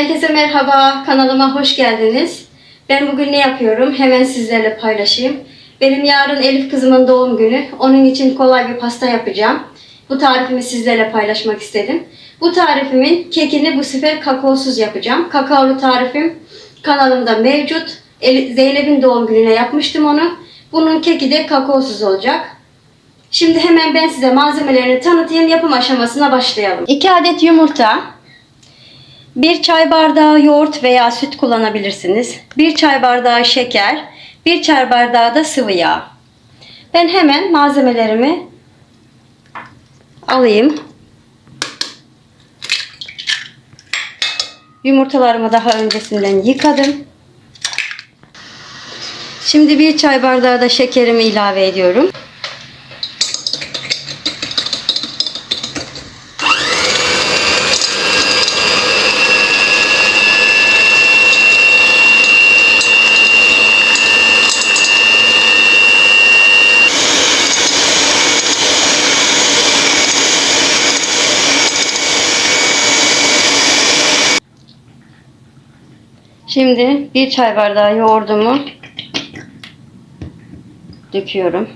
Herkese merhaba, kanalıma hoş geldiniz. Ben bugün ne yapıyorum? Hemen sizlerle paylaşayım. Benim yarın Elif kızımın doğum günü. Onun için kolay bir pasta yapacağım. Bu tarifimi sizlerle paylaşmak istedim. Bu tarifimin kekini bu sefer kakaosuz yapacağım. Kakaolu tarifim kanalımda mevcut. Zeynep'in doğum gününe yapmıştım onu. Bunun keki de kakaosuz olacak. Şimdi hemen ben size malzemelerini tanıtayım. Yapım aşamasına başlayalım. 2 adet yumurta, 1 çay bardağı yoğurt veya süt kullanabilirsiniz. 1 çay bardağı şeker, 1 çay bardağı da sıvı yağ. Ben hemen malzemelerimi alayım. Yumurtalarımı daha öncesinden yıkadım. Şimdi bir çay bardağı da şekerimi ilave ediyorum. Şimdi bir çay bardağı yoğurdumu döküyorum.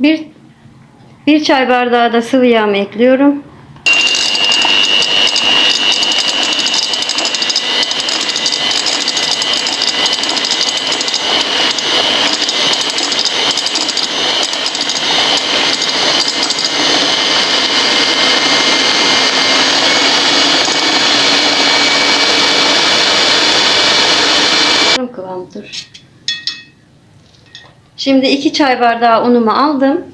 Bir, bir çay bardağı da sıvı yağımı ekliyorum. Tam kıvamdır. Şimdi iki çay bardağı unumu aldım.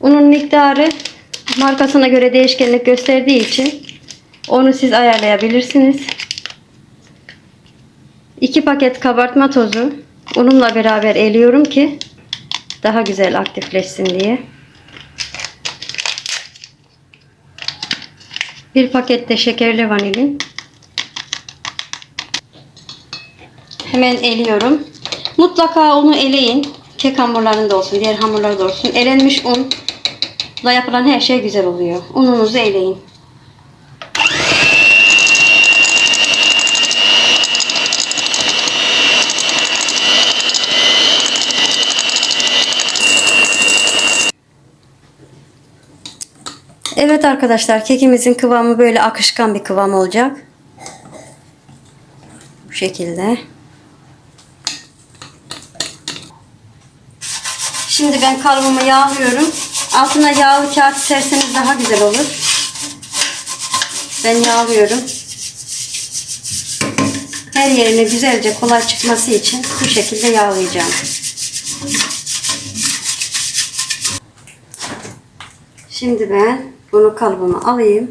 Unun miktarı markasına göre değişkenlik gösterdiği için onu siz ayarlayabilirsiniz. 2 paket kabartma tozu unumla beraber eliyorum ki daha güzel aktifleşsin diye. Bir paket de şekerli vanilin. Hemen eliyorum. Mutlaka unu eleyin. Kek hamurlarında olsun, diğer hamurlarda olsun. Elenmiş unla yapılan her şey güzel oluyor. Ununuzu eleyin. Evet arkadaşlar kekimizin kıvamı böyle akışkan bir kıvam olacak. Bu şekilde. Şimdi ben kalıbımı yağlıyorum. Altına yağlı kağıt serseniz daha güzel olur. Ben yağlıyorum. Her yerine güzelce kolay çıkması için bu şekilde yağlayacağım. Şimdi ben bunu kalıbıma alayım.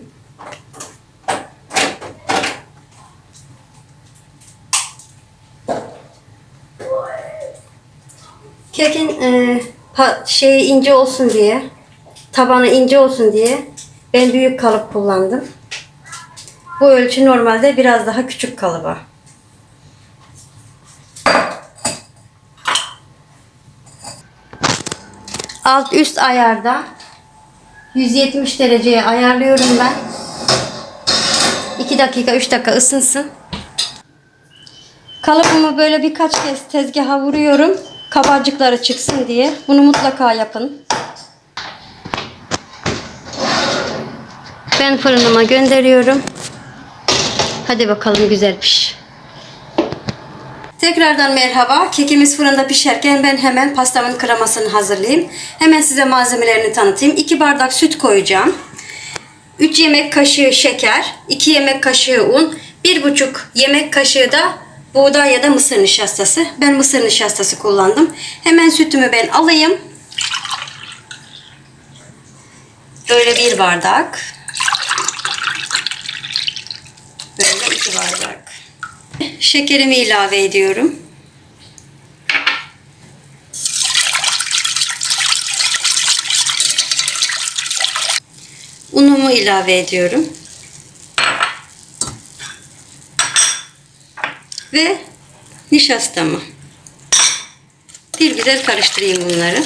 Kekin e, şeyi ince olsun diye, tabanı ince olsun diye ben büyük kalıp kullandım. Bu ölçü normalde biraz daha küçük kalıba. Alt üst ayarda 170 dereceye ayarlıyorum ben. 2 dakika 3 dakika ısınsın. Kalıbımı böyle birkaç kez tezgaha vuruyorum. Kabarcıkları çıksın diye. Bunu mutlaka yapın. Ben fırınıma gönderiyorum. Hadi bakalım güzel piş. Tekrardan merhaba. Kekimiz fırında pişerken ben hemen pastamın kremasını hazırlayayım. Hemen size malzemelerini tanıtayım. 2 bardak süt koyacağım. 3 yemek kaşığı şeker, 2 yemek kaşığı un, 1,5 yemek kaşığı da buğday ya da mısır nişastası. Ben mısır nişastası kullandım. Hemen sütümü ben alayım. Böyle bir bardak. Böyle iki bardak. Şekerimi ilave ediyorum. Unumu ilave ediyorum. Ve nişastamı. Bir güzel karıştırayım bunları.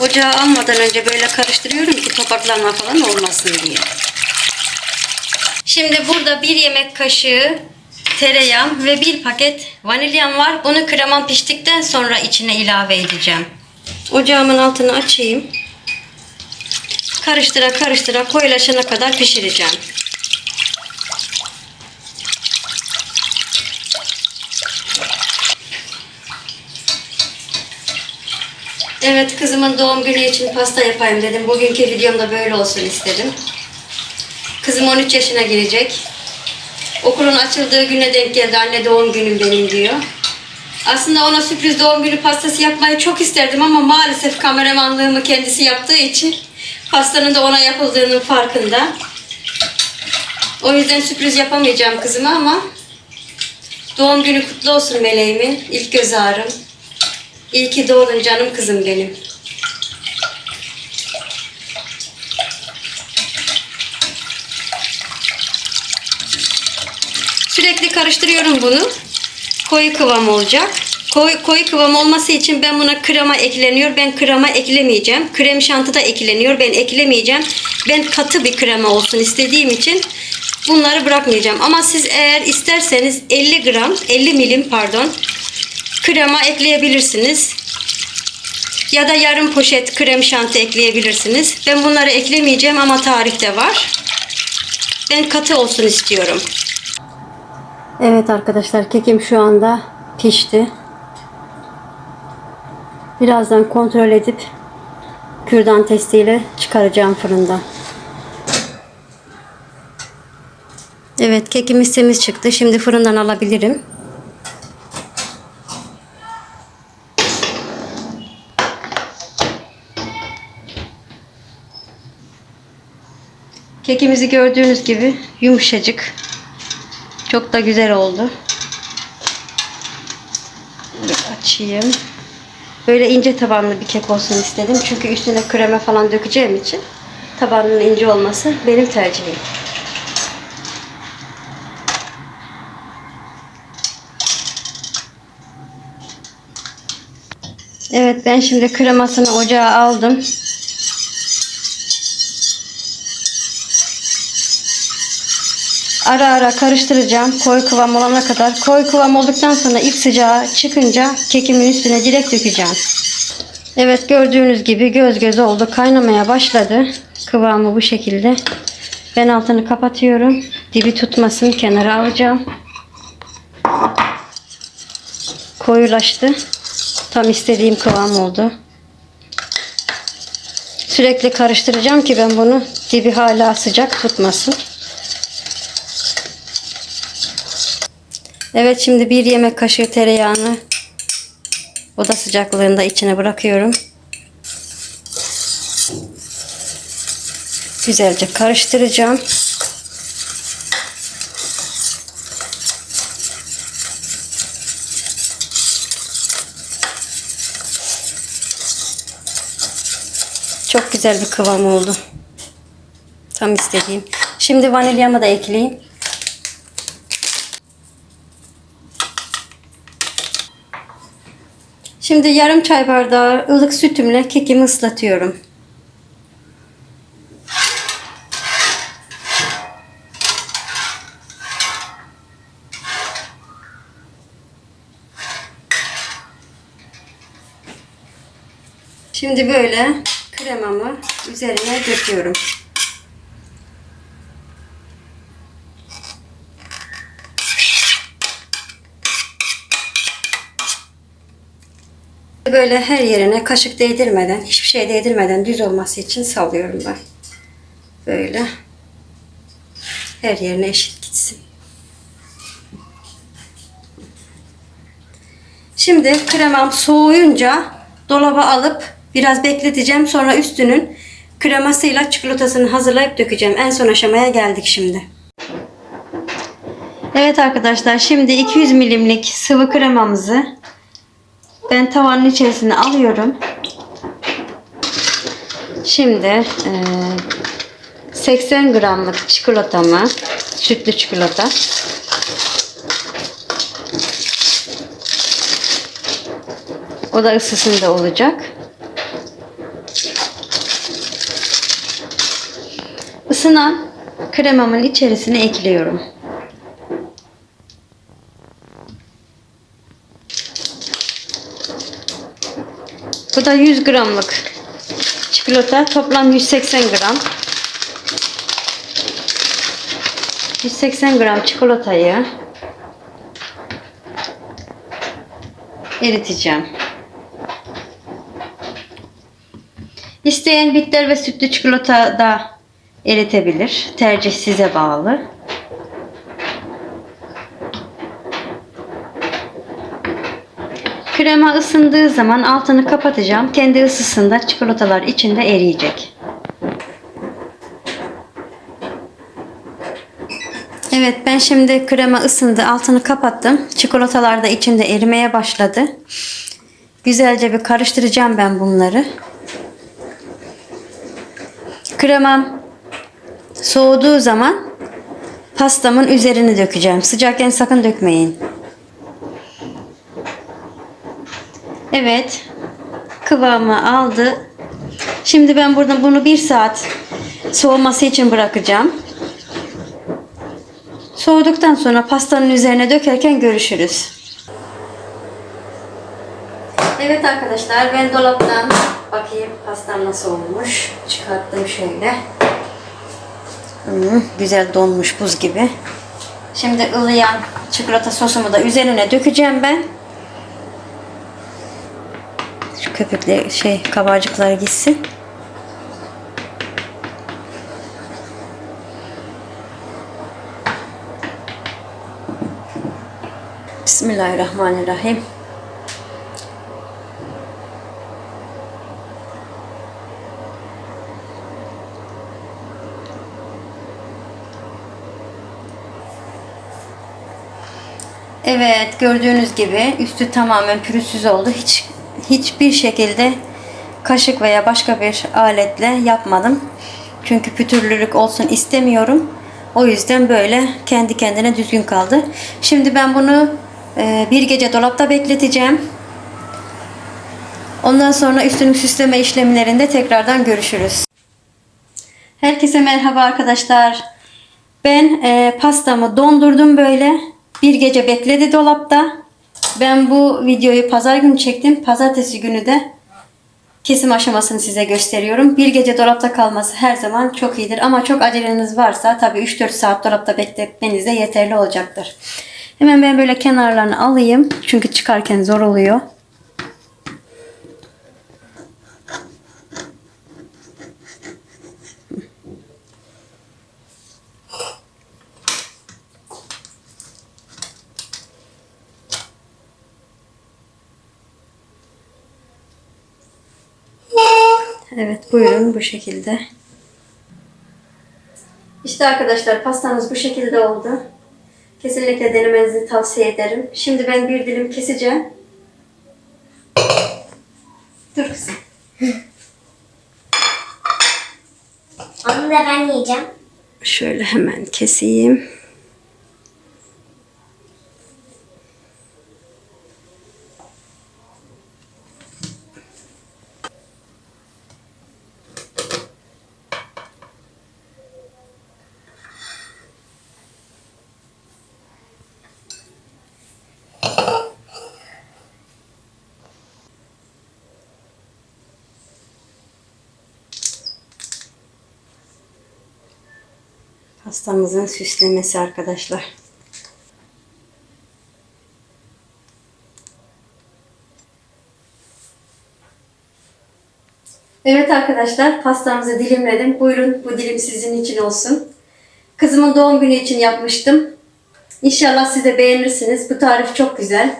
Ocağa almadan önce böyle karıştırıyorum ki topaklanma falan olmasın diye. Şimdi burada bir yemek kaşığı tereyağım ve bir paket vanilyam var. Bunu kremam piştikten sonra içine ilave edeceğim. Ocağımın altını açayım. Karıştıra karıştıra koyulaşana kadar pişireceğim. Evet kızımın doğum günü için pasta yapayım dedim. Bugünkü videomda böyle olsun istedim. Kızım 13 yaşına girecek. Okulun açıldığı güne denk geldi. Anne doğum günüm benim diyor. Aslında ona sürpriz doğum günü pastası yapmayı çok isterdim ama maalesef kameramanlığımı kendisi yaptığı için pastanın da ona yapıldığının farkında. O yüzden sürpriz yapamayacağım kızıma ama doğum günü kutlu olsun meleğimin. İlk göz ağrım. İyi ki doğdun canım kızım benim. Sürekli karıştırıyorum bunu. Koyu kıvam olacak. Koyu, koyu kıvam olması için ben buna krema ekleniyor. Ben krema eklemeyeceğim. Krem şanti da ekleniyor. Ben eklemeyeceğim. Ben katı bir krema olsun istediğim için bunları bırakmayacağım. Ama siz eğer isterseniz 50 gram, 50 milim pardon krema ekleyebilirsiniz. Ya da yarım poşet krem şanti ekleyebilirsiniz. Ben bunları eklemeyeceğim ama tarifte var. Ben katı olsun istiyorum. Evet arkadaşlar kekim şu anda pişti. Birazdan kontrol edip kürdan testiyle çıkaracağım fırından. Evet kekimiz temiz çıktı. Şimdi fırından alabilirim. Kekimizi gördüğünüz gibi yumuşacık. Çok da güzel oldu. Bir açayım. Böyle ince tabanlı bir kek olsun istedim. Çünkü üstüne krema falan dökeceğim için tabanının ince olması benim tercihim. Evet ben şimdi kremasını ocağa aldım. Ara ara karıştıracağım koyu kıvam olana kadar. Koyu kıvam olduktan sonra ip sıcağı çıkınca kekimin üstüne direkt dökeceğim. Evet gördüğünüz gibi göz göz oldu. Kaynamaya başladı. Kıvamı bu şekilde. Ben altını kapatıyorum. Dibi tutmasın kenara alacağım. Koyulaştı. Tam istediğim kıvam oldu. Sürekli karıştıracağım ki ben bunu dibi hala sıcak tutmasın. Evet şimdi bir yemek kaşığı tereyağını oda sıcaklığında içine bırakıyorum. Güzelce karıştıracağım. Çok güzel bir kıvam oldu. Tam istediğim. Şimdi vanilyamı da ekleyeyim. Şimdi yarım çay bardağı ılık sütümle kekimi ıslatıyorum. Şimdi böyle kremamı üzerine döküyorum. Böyle her yerine kaşık değdirmeden, hiçbir şey değdirmeden düz olması için salıyorum ben. Böyle. Her yerine eşit gitsin. Şimdi kremam soğuyunca dolaba alıp biraz bekleteceğim. Sonra üstünün kremasıyla çikolatasını hazırlayıp dökeceğim. En son aşamaya geldik şimdi. Evet arkadaşlar şimdi 200 milimlik sıvı kremamızı ben tavanın içerisine alıyorum. Şimdi e, 80 gramlık çikolatamı, sütlü çikolata. O da ısısında olacak. Isınan kremamın içerisine ekliyorum. Bu da 100 gramlık çikolata. Toplam 180 gram. 180 gram çikolatayı eriteceğim. İsteyen bitter ve sütlü çikolata da eritebilir. Tercih size bağlı. Krema ısındığı zaman altını kapatacağım. Kendi ısısında çikolatalar içinde eriyecek. Evet ben şimdi krema ısındı. Altını kapattım. Çikolatalar da içinde erimeye başladı. Güzelce bir karıştıracağım ben bunları. Kremam soğuduğu zaman pastamın üzerine dökeceğim. Sıcakken sakın dökmeyin. Evet. Kıvamı aldı. Şimdi ben burada bunu bir saat soğuması için bırakacağım. Soğuduktan sonra pastanın üzerine dökerken görüşürüz. Evet arkadaşlar ben dolaptan bakayım pastam nasıl olmuş. Çıkarttım şöyle. Hmm, güzel donmuş buz gibi. Şimdi ılıyan çikolata sosumu da üzerine dökeceğim ben. Köpükle şey kabarcıklar gitsin. Bismillahirrahmanirrahim. Evet gördüğünüz gibi üstü tamamen pürüzsüz oldu. Hiç hiçbir şekilde kaşık veya başka bir aletle yapmadım. Çünkü pütürlülük olsun istemiyorum. O yüzden böyle kendi kendine düzgün kaldı. Şimdi ben bunu e, bir gece dolapta bekleteceğim. Ondan sonra üstünü süsleme işlemlerinde tekrardan görüşürüz. Herkese merhaba arkadaşlar. Ben e, pastamı dondurdum böyle. Bir gece bekledi dolapta. Ben bu videoyu pazar günü çektim. Pazartesi günü de kesim aşamasını size gösteriyorum. Bir gece dolapta kalması her zaman çok iyidir. Ama çok aceleniz varsa tabii 3-4 saat dolapta bekletmeniz de yeterli olacaktır. Hemen ben böyle kenarlarını alayım. Çünkü çıkarken zor oluyor. Evet buyurun bu şekilde. İşte arkadaşlar pastamız bu şekilde oldu. Kesinlikle denemenizi tavsiye ederim. Şimdi ben bir dilim keseceğim. Dur kızım. Onu da ben yiyeceğim. Şöyle hemen keseyim. Pastamızın süslemesi arkadaşlar. Evet arkadaşlar pastamızı dilimledim. Buyurun bu dilim sizin için olsun. Kızımın doğum günü için yapmıştım. İnşallah siz de beğenirsiniz. Bu tarif çok güzel.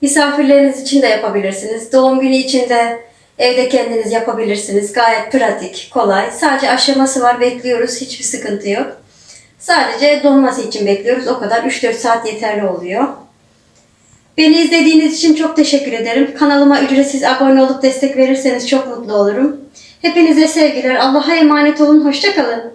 Misafirleriniz için de yapabilirsiniz. Doğum günü için de evde kendiniz yapabilirsiniz. Gayet pratik, kolay. Sadece aşaması var bekliyoruz. Hiçbir sıkıntı yok. Sadece donması için bekliyoruz. O kadar 3-4 saat yeterli oluyor. Beni izlediğiniz için çok teşekkür ederim. Kanalıma ücretsiz abone olup destek verirseniz çok mutlu olurum. Hepinize sevgiler. Allah'a emanet olun. Hoşçakalın.